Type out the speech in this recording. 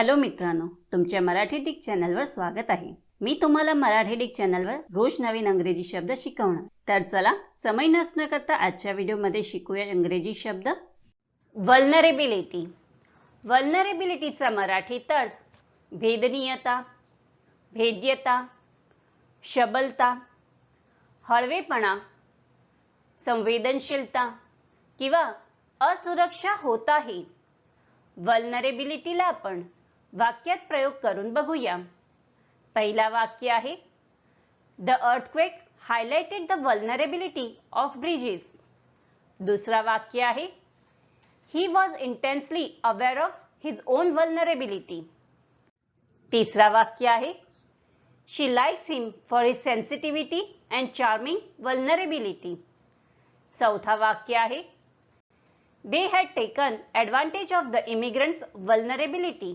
Hello मित्रांनो तुमच्या Marathi Dick चॅनलवर स्वागत आहे. मी तुम्हाला मराठी डिक चॅनलवर रोज नवीन अंग्रेजी शब्द शिकवणार. तर चला समय नसणं करता आजच्या व्हिडिओमध्ये शिकूया इंग्रजी शब्द. वल्नरेबिलिटी वल्नरेबिलिटीचा मराठी तर्थ भेदनीयता भेद्यता शबलता हळवेपणा संवेदनशीलता किंवा असुरक्षा होत आहे. वल्नरेबिलिटीला आपण वाक्यात प्रयोग करून बघूया. पहिला वाक्य आहे the earthquake highlighted the vulnerability of bridges दुसरा वाक्य आहे he was intensely aware of his own vulnerability तिसरा वाक्य आहे she likes him for his sensitivity and charming vulnerability चौथा वाक्य आहे they had taken advantage of the immigrants vulnerability